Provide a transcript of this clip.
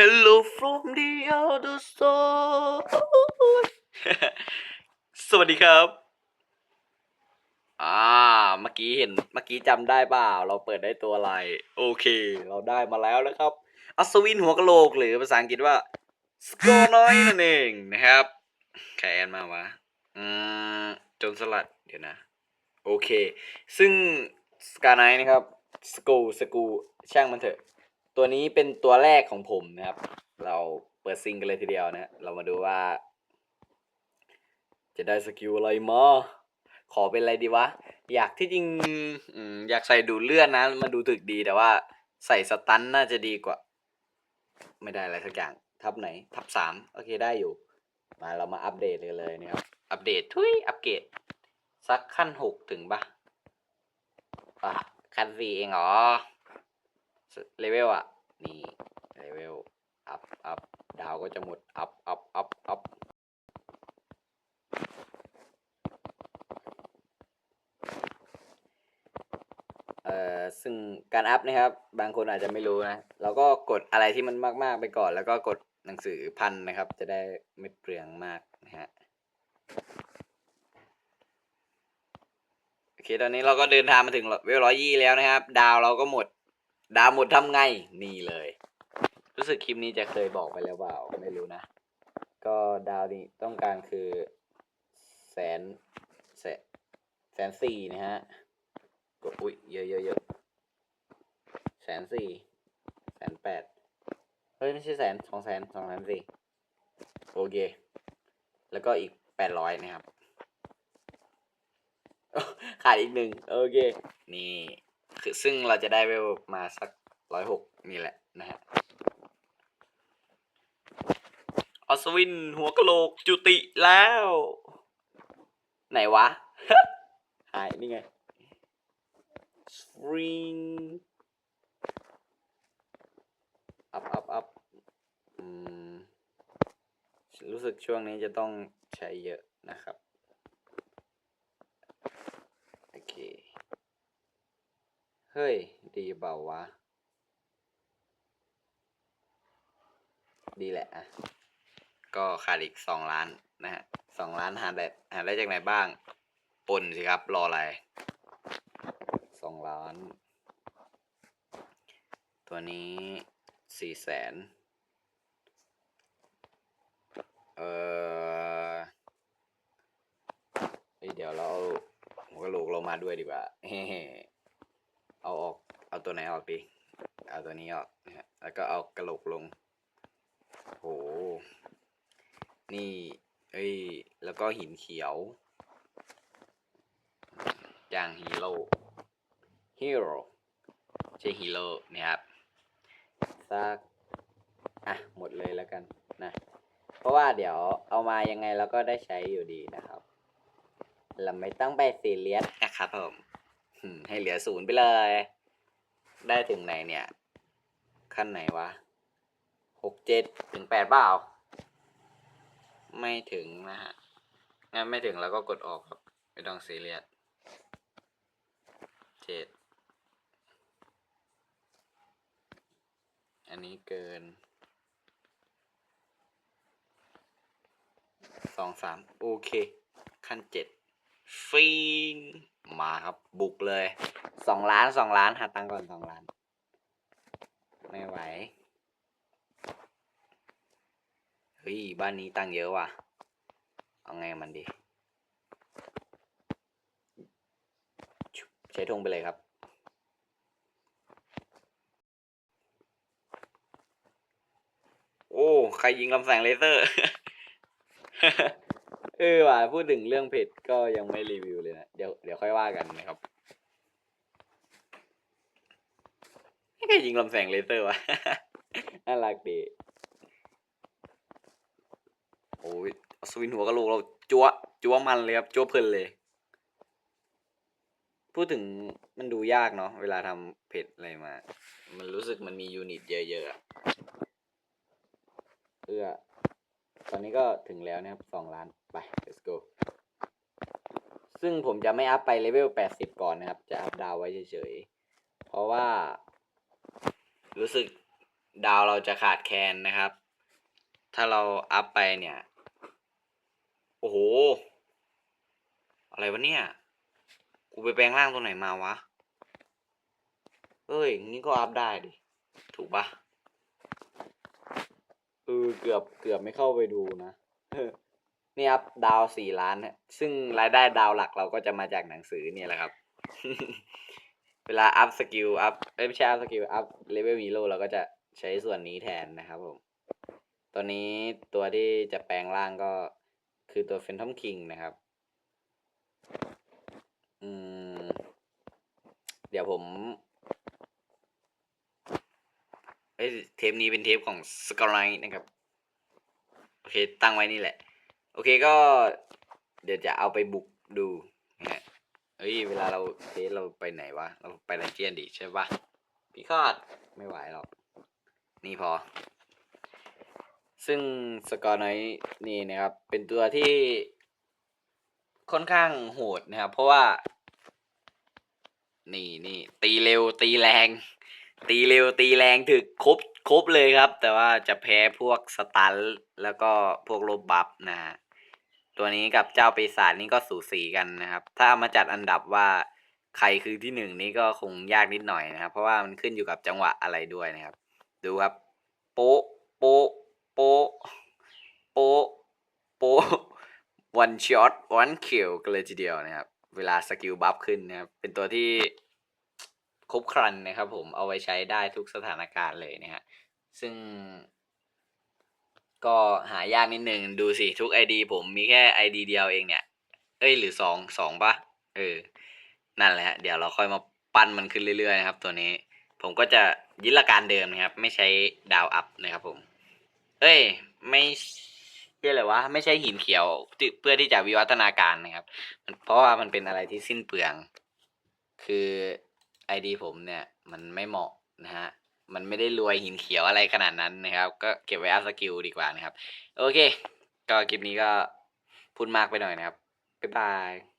Hello from the other side สวัสดีครับ อ่า เมื่อกี้เห็น เมื่อกี้จำได้เปล่า เราเปิดได้ตัวอะไร โอเค เราได้มาแล้วนะครับ อัศวินหัวกะโหลกหรือภาษาอังกฤษว่าสกอน้อยนั่นเองนะครับใครแอนมาวะ อืมจนสลัด เดี๋ยวนะ โอเค ซึ่งสกาไนนะครับ สกูสกูช่างมันเถอะ ตัวนี้เป็นตัวแรกของผมนะครับ เราเปิดซิงกันเลยทีเดียวนะ เรามาดูว่า จะได้สกิลอะไรมาขอเป็นอะไรดีวะ อยากที่จริงอยากใส่ดูเลือดนะ มันดูถึกดีแต่ว่าใส่สตันน่าจะดีกว่า ไม่ได้อะไรสักอย่าง ทับไหน ทับสามโอเคได้อยู่ มาเรามาอัปเดตเลยเลยนะครับ อัปเดตทุยอัปเกรดสักขั้นหกถึงปะอะขั้นสี่เองเหรอ เลเวลอะนี่เลเวลอัพอัพดาวก็จะหมดอัพอัพอัพอัพเอ่อซึ่งการอัพนะครับ บางคนอาจจะไม่รู้นะ เราก็กดอะไรที่มันมากๆไปก่อน แล้วก็กดหนังสือพันนะครับ จะได้ไม่เปลืองมากนะฮะโอเค ตอนนี้เราก็เดินทางมาถึงเวลร้อยยี่แล้วนะครับ ดาวเราก็หมด ดาวหมดทำไง นี่เลย รู้สึกคลิปนี้จะเคยบอกไปแล้วเปล่าไม่รู้นะ ก็ดาวนี้ต้องการคือแสนแสนแสนสี่นะฮะกดอุ้ยเยอะเยอะเยอะแสนสี่แสนแปดเฮ้ย ไม่ใช่แสนสองแสนสองแสนสี่โอเค แล้วก็อีกแปดร้อยนะครับ ขาดอีกหนึ่งโอเค นี่ คือซึ่งเราจะได้เวลมาสักร้อยหกนี่แหละนะฮะอัศวิน หัวกะโหลกจุติแล้ว ไหนวะ หายนี่ไง spring up up up อืมรู้สึกช่วงนี้จะต้องใช้เยอะนะครับ โอเค เฮ้ย ดีเปล่าวะ ดีแหละอะ ก็ขาดอีกสองล้านนะฮะสองล้านหาได้หาได้จากไหนบ้างปนสิครับ รออะไรสองล้าน ตัวนี้สี่แสนเออเฮ้ยเดี๋ยวเราเอาหัวกะโหลกเรามาด้วยดีกว่าเฮ้ เอาออก เอาตัวไหนออกดี เอาตัวนี้ออกนะฮะ แล้วก็เอากระโหลกลง โห นี่ เอ้ย แล้วก็หินเขียว จางฮีโร่ ฮีโร่ใช่ฮีโร่นะครับสักอะ หมดเลยแล้วกันนะ เพราะว่าเดี๋ยวเอามายังไงเราก็ได้ใช้อยู่ดีนะครับ เราไม่ต้องไปซีเรียสนะครับผม ให้เหลือศูนย์ไปเลย ได้ถึงไหนเนี่ย ขั้นไหนวะหกเจ็ดถึงแปดเปล่า ไม่ถึงนะฮะงั้นไม่ถึงแล้วก็กดออกครับ ไม่ต้องซีเรียสเจ็ดอันนี้เกินสองสามโอเค ขั้นเจ็ด ฟิงมาครับบุกเลยสองล้านสองล้านหาตังก่อนสองล้าน ไม่ไหวเฮ้ยบ้านนี้ตังเยอะว่ะ เอาไงมันดี ใช้ธงไปเลยครับโอ้ ใครยิงลำแสงเลเซอร์ เออว่ะพูดถึงเรื่องเผ็ดก็ยังไม่รีวิวเลยนะ เดี๋ยวเดี๋ยวค่อยว่ากันนะครับใครยิงลำแสงเลเซอร์วะ น่ารักดีโอ้ยอัศวินหัวกะโหลกเราจัวจัวมันเลยครับจัวเพลินเลย พูดถึงมันดูยากเนาะเวลาทำเผ็ดอะไรมา มันรู้สึกมันมียูนิตเยอะๆอะเพื่อ ตอนนี้ก็ถึงแล้วนะครับสองล้านไป let's go ซึ่งผมจะไม่อัพไปเลเวลแปดสิบก่อนนะครับ จะอัพดาวไว้เฉยๆ เพราะว่า รู้สึกดาวเราจะขาดแคลนนะครับ ถ้าเราอัพไปเนี่ย โอ้โห อะไรวะเนี่ย กูไปแปลงร่างตัวไหนมาวะเอ้ย งี้ก็อัพได้ดิ ถูกปะ เออเกือบเกือบไม่เข้าไปดูนะนี่ครับดาวสี่ล้านซึ่งรายได้ดาวหลักเราก็จะมาจากหนังสือเนี่ยแหละครับ เวลาอัพสกิลอัพไม่ใช่อัพสกิลอัพเลเวลฮีโร่เราก็จะใช้ส่วนนี้แทนนะครับผมตัวนี้ตัวที่จะแปลงร่างก็คือตัวเฟนทอมคิงนะครับ อืม เดี๋ยวผม เทปนี้เป็นเทปของสกอร์ไลน์นะครับ โอเค ตั้งไว้นี่แหละ โอเคก็เดี๋ยวจะเอาไปบุกดูนะฮะเอ้ย เวลาเราเทสเราไปไหนวะ เราไปดันเจียนดิใช่ปะพี่คาดไม่ไหวหรอก นี่พอ ซึ่งสกอร์ไนท์นี่นะครับ เป็นตัวที่ค่อนข้างโหดนะครับ เพราะว่า นี่นี่ตีเร็วตีแรง ตีเร็วตีแรงถึกครบครบเลยครับ แต่ว่าจะแพ้พวกสตันแล้วก็พวกโลบบัฟนะฮะตัวนี้กับเจ้าปีศาจนี่ก็สูสีกันนะครับ ถ้ามาจัดอันดับว่าใครคือที่หนึ่งนี่ก็คงยากนิดหน่อยนะครับ เพราะว่ามันขึ้นอยู่กับจังหวะอะไรด้วยนะครับ ดูครับ โป๊ะโป๊ะโป๊ะโป๊ะโป๊ะ one shot one kill กันเลยทีเดียวนะครับ เวลาสกิลบัฟขึ้นนะครับ เป็นตัวที่ ครบครันนะครับ ผมเอาไว้ใช้ได้ทุกสถานการณ์เลยนะฮะซึ่ง ก็หายากนิดหนึ่งดูสิทุก ID ผมมีแค่ ID เดียวเองเนี่ย เอ้ยหรือสองสองปะเออ นั่นแหละ เดี๋ยวเราค่อยมาปั้นมันขึ้นเรื่อยๆนะครับ ตัวนี้ ผมก็จะยึดหลักการเดิมนะครับ ไม่ใช้ดาวอัพนะครับผม เอ้ย ไม่เรียกอะไรวะไม่ใช่หินเขียวเพื่อที่จะวิวัฒนาการนะครับ เพราะว่ามันเป็นอะไรที่สิ้นเปลือง คือ ไอดีผมเนี่ยมันไม่เหมาะนะฮะมันไม่ได้รวยหินเขียวอะไรขนาดนั้นนะครับ ก็เก็บไว้อัพสกิลดีกว่านะครับ โอเค ก็คลิปนี้ก็พูดมากไปหน่อยนะครับ บ๊ายบาย